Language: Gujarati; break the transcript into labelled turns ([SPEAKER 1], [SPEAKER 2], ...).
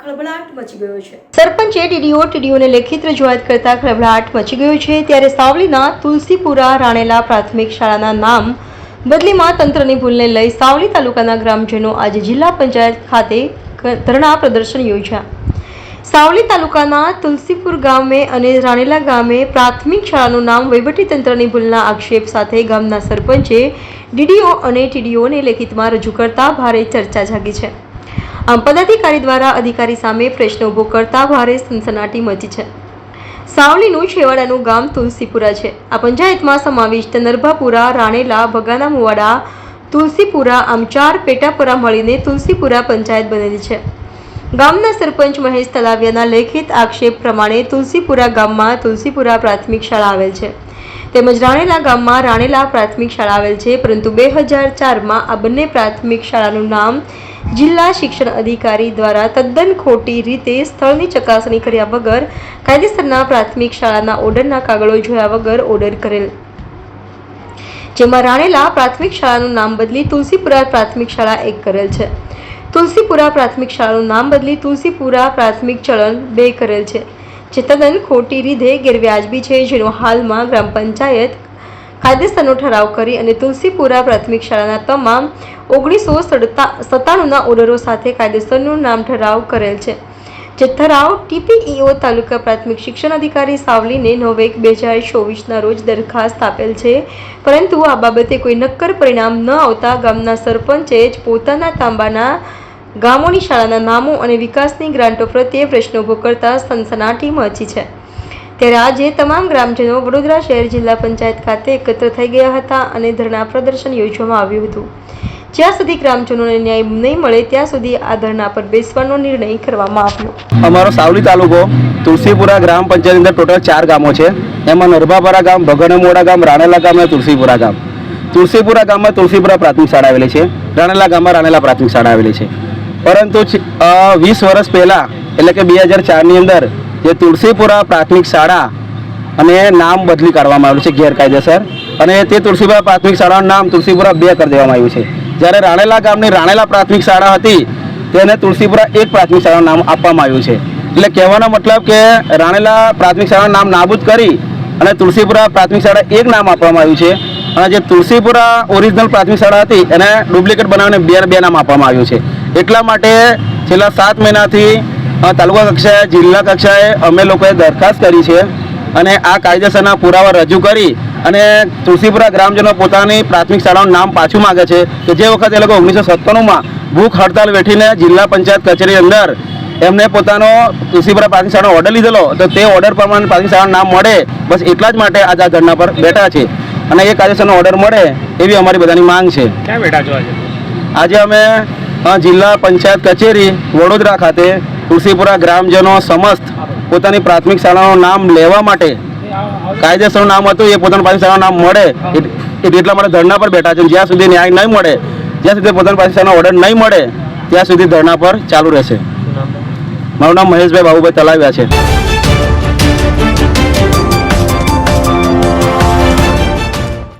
[SPEAKER 1] ખળભળાટ મચી ગયો છે. સરપંચે ડીડીઓ ટીડીઓને લેખિત રજૂઆત કરતા ખળભળાટ મચી ગયો છે. ત્યારે સાવલીના તુલસીપુરા રાણેલા પ્રાથમિક શાળાના નામ બદલીમાં તંત્રની ભૂલને લઈ સાવલી તાલુકાના ગ્રામજનો આજે જિલ્લા પંચાયત ખાતે ધરણા પ્રદર્શન યોજ્યા. સાવલી તાલુકાના તુલસીપુર ગામે અને રાણેલા ગામે પ્રાથમિક શાળાનું નામ વહીવટીતંત્રની ભૂલના આક્ષેપ સાથે ગામના સરપંચે ડીડીઓ અને ટીડીઓને લેખિતમાં રજૂ કરતા ભારે ચર્ચા જાગી છે. આમ પદાધિકારી દ્વારા અધિકારી સામે પ્રશ્ન ઊભો કરતા ભારે સનસનાટી મચી છે. સાવલીનું છેવાડાનું ગામ તુલસીપુરા છે. આ પંચાયતમાં સમાવિષ્ટ નરભાપુરા, રાણેલા, ભગાના મુવાડા, તુલસીપુરા આમ ચાર પેટાપુરા મળીને તુલસીપુરા પંચાયત બનેલી છે. ગામના સરપંચ મહેશ તલાવિયાના લેખિત આક્ષેપ પ્રમાણે તુલસીપુરા ગામમાં તુલસીપુરા પ્રાથમિક શાળા આવેલ છે. તેમજ રાણેલા ગામમાં રાણેલા પ્રાથમિક શાળા આવેલ છે, પરંતુ બે હજાર ચારમાં આ બંને પ્રાથમિક શાળાનું નામ જિલ્લા શિક્ષણ અધિકારી દ્વારા તદ્દન ખોટી રીતે સ્થળની ચકાસણી કર્યા વગર કાયદેસરના પ્રાથમિક શાળાના ઓર્ડરના કાગળો જોયા વગર ઓર્ડર કરેલ. જેમાં રાણેલા પ્રાથમિક શાળાનું નામ બદલી તુલસીપુરા પ્રાથમિક શાળા એક કરેલ છે. તુલસીપુરા પ્રાથમિક શાળાનું નામ બદલી તુલસીપુરા પ્રાથમિક ચલણ બે કરેલ છે. તદ્દન ખોટી રીતે ગેરવ્યાજબી છે, જેનો હાલમાં ગ્રામ પંચાયત કાયદેસરનો ઠરાવ કરી અને તુલસીપુરા પ્રાથમિક શાળાના તમામ ઓગણીસો સત્તાણુંના ઓર્ડરો સાથે કાયદેસરનું નામ ઠરાવ કરેલ છે. જે ઠરાવ ટીપીઈઓ તાલુકા પ્રાથમિક શિક્ષણ અધિકારી સાવલીને નવ એક બે હજાર ચોવીસના રોજ દરખાસ્ત આપેલ છે. પરંતુ આ બાબતે કોઈ નક્કર પરિણામ ન આવતા ગામના સરપંચે જ પોતાના તાંબાના ગામોની શાળાના નામો અને વિકાસની ગ્રાન્ટો પ્રત્યે પ્રશ્ન ઊભો કરતા સનસનાટી મચી છે. ત્યારે આજે તમામ ગ્રામજનો વડોદરા શહેર જિલ્લા પંચાયત ખાતે એકત્ર થઈ ગયા હતા અને ધરણા પ્રદર્શન યોજવામાં આવ્યું હતું. જ્યાં સુધી ગ્રામજનોને ન્યાય નહીં મળે, ત્યાં સુધી આ ધરણા પર બેસવાનો નિર્ણય કરવામાં આવ્યો.
[SPEAKER 2] અમારો સાવલી તાલુકો તુલસીપુરા ગ્રામ પંચાયત અંદર ટોટલ ચાર ગામો છે. એમાં નરભાપરા ગામ, ભગણમોડા ગામ, રાણેલા ગામ અને તુલસીપુરા ગામ. તુલસીપુરા ગામમાં તુલસીપુરા પ્રાથમિક શાળા આવેલી છે. રાણેલા ગામમાં રાણેલા પ્રાથમિક શાળા આવેલી છે. પરંતુ વીસ વર્ષ પહેલાં, એટલે કે બે હજાર ચારની અંદર, જે તુલસીપુરા પ્રાથમિક શાળા અને નામ બદલી કાઢવામાં આવ્યું છે ગેરકાયદેસર. અને તે તુલસીપુરા પ્રાથમિક શાળાનું નામ તુલસીપુરા બે કરી દેવામાં આવ્યું છે. જ્યારે રાણેલા ગામની રાણેલા પ્રાથમિક શાળા હતી, તેને તુલસીપુરા એક પ્રાથમિક શાળાનું નામ આપવામાં આવ્યું છે. એટલે કહેવાનો મતલબ કે રાણેલા પ્રાથમિક શાળાનું નામ નાબૂદ કરી અને તુલસીપુરા પ્રાથમિક શાળા એક નામ આપવામાં આવ્યું છે. અને જે તુલસીપુરા ઓરિજિનલ પ્રાથમિક શાળા હતી, એને ડુપ્લિકેટ બનાવીને બે બે નામ આપવામાં આવ્યું છે. એટલા માટે છેલ્લા સાત મહિનાથી તાલુકા કક્ષાએ જિલ્લા કક્ષાએ અમે લોકોએ દરખાસ્ત કરી છે અને આ કાયદેસરના પુરાવા રજૂ કરી અને તુલસીપુરા ગ્રામજનો પોતાની પ્રાથમિક શાળાનું નામ પાછું માગે છે કે જે વખત એ લોકો ઓગણીસો સત્તાણુંમાં ભૂખ હડતાલ વેઠીને જિલ્લા પંચાયત કચેરી અંદર એમને પોતાનો તુલસીપુરા પ્રાથમિક શાળાનો ઓર્ડર લીધેલો તો તે ઓર્ડર પ્રમાણે પ્રાથમિક શાળાનું નામ મળે બસ એટલા જ માટે આજે આ ધરના પર બેઠા છે. અને એ કાયદેસરનો ઓર્ડર મળે એવી અમારી બધાની માંગ છે.
[SPEAKER 3] ક્યાં બેઠા છો આજે?
[SPEAKER 2] આજે અમે જિલ્લા પંચાયત કચેરી વડોદરા ખાતે તુલસીપુરા ગ્રામજનો સમસ્ત પોતાની પ્રાથમિક શાળાનું નામ લેવા માટે કાયદેસરનું નામ હતું, એ પોતાનું પ્રાથમિક શાળાનું નામ મળે. એટ- એટ- એટલા માટે ધરણા પર બેઠા છે. જ્યાં સુધી ન્યાય નહીં મળે, જ્યાં સુધી પોતાની પ્રાથમિક શાળાનો ઓર્ડર નહીં મળે, ત્યાં સુધી ધરણા પર ચાલુ રહેશે. મારું નામ મહેશભાઈ બાબુભાઈ તલાવ્યા છે.